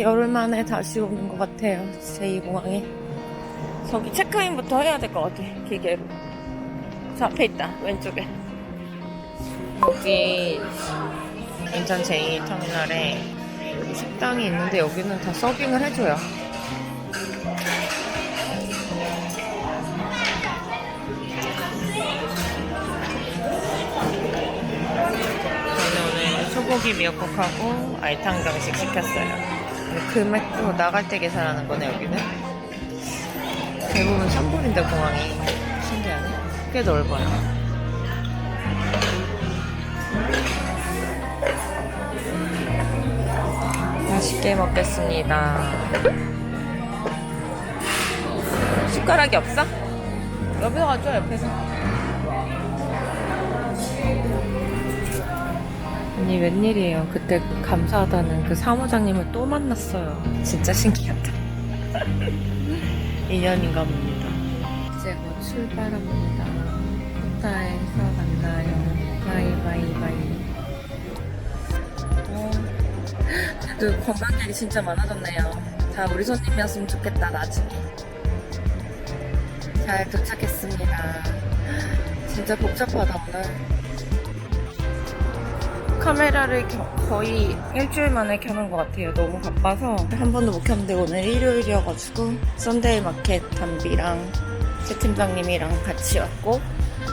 열흘 만에 다시 오는 것 같아요. 제2공항에. 저기 체크인부터 해야 될 것 같아. 기계로. 저 앞에 있다. 왼쪽에. 여기 인천 제2터미널에 여기 식당이 있는데 여기는 다 서빙을 해줘요. 저는 오늘 소고기 미역국하고 알탕 정식 시켰어요. 금액도 나갈 때 계산하는 거네 여기는. 대부분 3불인데 공항이 신기하네. 꽤 넓어요. 맛있게 먹겠습니다. 숟가락이 없어? 여기서 가져 옆에서. 아니 웬일이에요. 그때 그 감사하다는 그 사무장님을 또 만났어요. 진짜 신기하다. 인연인가 봅니다. 이제 곧 출발합니다. 코타에서 만나요. 바이 바이 바이. 어, 그래도 관광객이 진짜 많아졌네요. 다 우리 손님이었으면 좋겠다, 나중에. 잘 도착했습니다. 진짜 복잡하다, 오늘. 카메라를 겨- 거의 일주일 만에 켜는 것 같아요. 너무 바빠서 한 번도 못 켰는데 오늘 일요일이어가지고 썬데이 마켓 담비랑 최 팀장님이랑 같이 왔고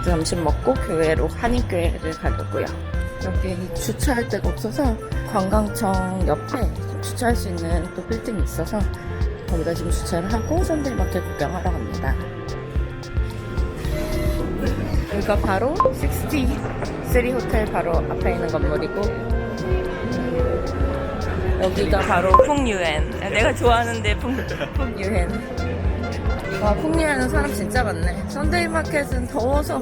점심 먹고 교회로 한인교회를 가려고요. 여기 주차할 데가 없어서 관광청 옆에 주차할 수 있는 또 빌딩이 있어서 거기다 지금 주차를 하고 썬데이 마켓 구경하러 갑니다. 여기가 바로 63 호텔 바로 앞에 있는 건물이고 여기가 바로 풍유엔. 내가 좋아하는데 풍, 풍유엔. 와 풍유엔은 사람 진짜 많네. 선데이 마켓은 더워서.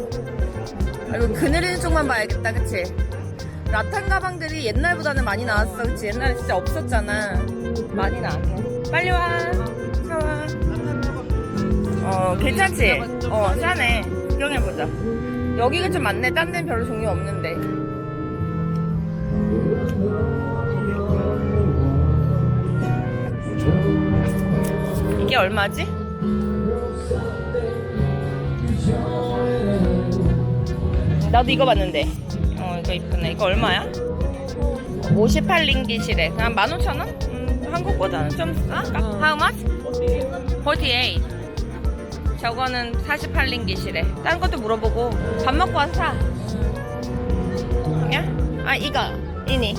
아이고 그늘 있는 쪽만 봐야겠다 그치? 라탄 가방들이 옛날보다는 많이 나왔어 그치? 옛날에 진짜 없었잖아. 많이 나왔어 빨리 와. 사와. 어 괜찮지? 어 싸네. 구경해보자 여기가 좀 많네. 딴 데는 별로 종류 없는데. 이게 얼마지? 나도 이거 봤는데. 어, 이거 이쁘네. 이거 얼마야? 58링깃이래. 그냥 15,000원? 음, 한국보다는 좀 싸? How much? 48. 저거는 48링깃이래. 다른 것도 물어보고 밥 먹고 와서 사. 야? 아 이거 이니.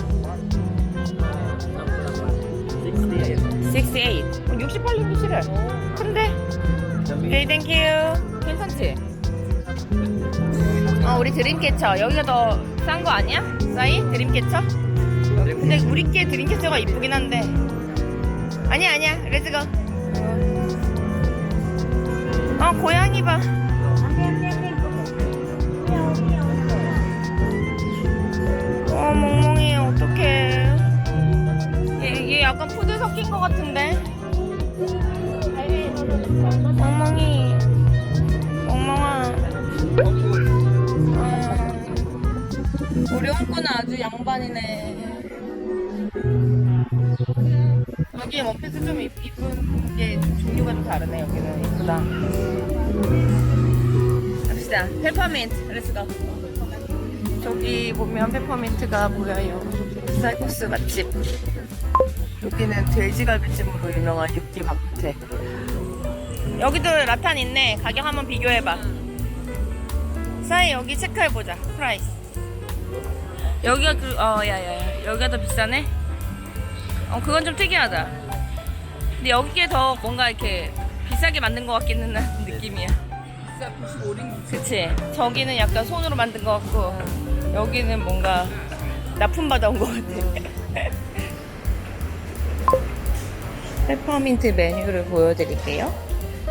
68. 68링깃이래. 큰데? 오케이 땡큐. 괜찮지? 어 우리 드림캐쳐 여기가 더 싼 거 아니야? 싸이? 드림캐쳐? 근데 우리께 드림캐쳐가 이쁘긴 한데 아니야 아니야 렛츠고 어 고양이 봐. 어 멍멍이 어떡해. 얘, 얘 약간 푸들 섞인 것 같은데. 멍멍이. 멍멍아. 어, 우리 옹꾸는 아주 양반이네. 여기 원피스 좀 이- 이쁜 게 종류가 좀 다르네 여기는. 이쁘다. 갑시다. 페퍼민트. 렛츠고 저기 보면 페퍼민트가 보여요. 쌀국수 맛집. 여기는 돼지갈비찜으로 유명한 육지 박태 여기도 라탄 있네. 가격 한번 비교해봐. 사이 여기 체크해보자. 프라이스. 여기가 그, 어 야 야 야. 여기가 더 비싸네 어 그건 좀 특이하다. 근데 여기에 더 뭔가 이렇게 비싸게 만든 것 같기는 한 느낌이야. 그치? 저기는 약간 손으로 만든 것 같고 여기는 뭔가 납품 받아 온 것 같아. 페퍼민트 메뉴를 보여드릴게요.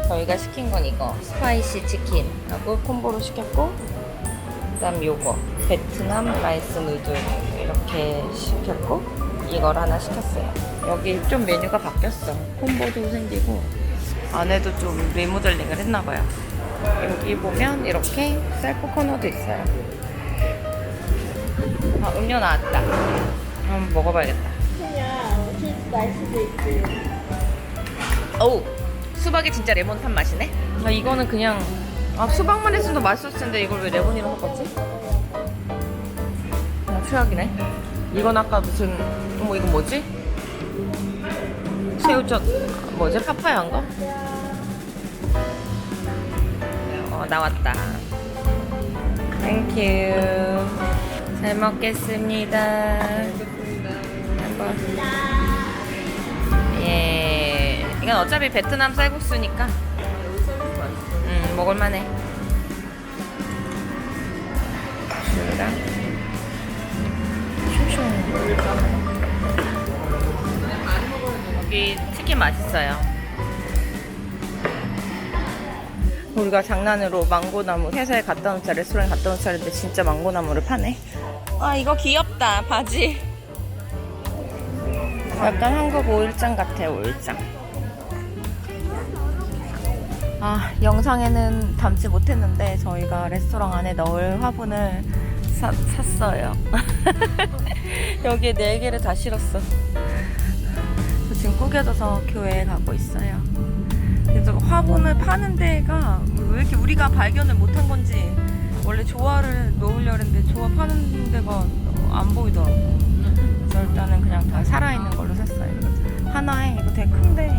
저희가 시킨 건 이거 스파이시 치킨하고 콤보로 시켰고 그 다음 요거 베트남 라이스 누들 이렇게 시켰고 이걸 하나 시켰어요. 여기 좀 메뉴가 바뀌었어. 콤보도 생기고 안에도 좀 리모델링을 했나봐요. 여기 보면 이렇게 셀프 코너도 있어요. 아 음료 나왔다. 한번 먹어봐야겠다. 그냥 있지. 어우 수박이 진짜 레몬탄 맛이네. 나 이거는 그냥 아 수박만 했으면 더 맛있었을 텐데 이걸 왜 레몬이랑 섞었지? 아, 최악이네. 이건 아까 무슨 어머 이거 뭐지? 새우젓 뭐지 파파야인가? 어 나왔다. 땡큐. 잘 먹겠습니다. 한번. 예. 이건 어차피 베트남 쌀국수니까. 음, 먹을만해. 슝슝. 여기 치킨 맛있어요. 우리가 장난으로 망고나무 회사에 갖다 놓자 레스토랑에 갖다 놓자 했는데 진짜 망고나무를 파네. 아 이거 귀엽다 바지. 약간 한국 오일장 같아 오일장. 아 영상에는 담지 못했는데 저희가 레스토랑 안에 넣을 화분을 사, 샀어요. 여기에 네 개를 다 실었어. 저 지금 꾸겨져서 교회에 가고 있어요. 그래서 화분을 파는 데가 왜 이렇게 우리가 발견을 못한 건지 원래 조화를 놓으려 했는데 조화 파는 데가 안 보이더라고. 그래서 일단은 그냥 다 살아있는 걸로 샀어요. 하나에 이거 되게 큰데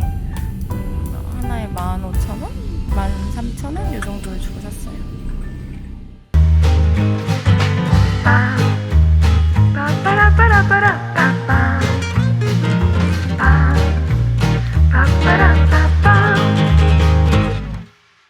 음, 하나에 15,000원? 13,000원? 이 정도를 주고 샀어요. 아.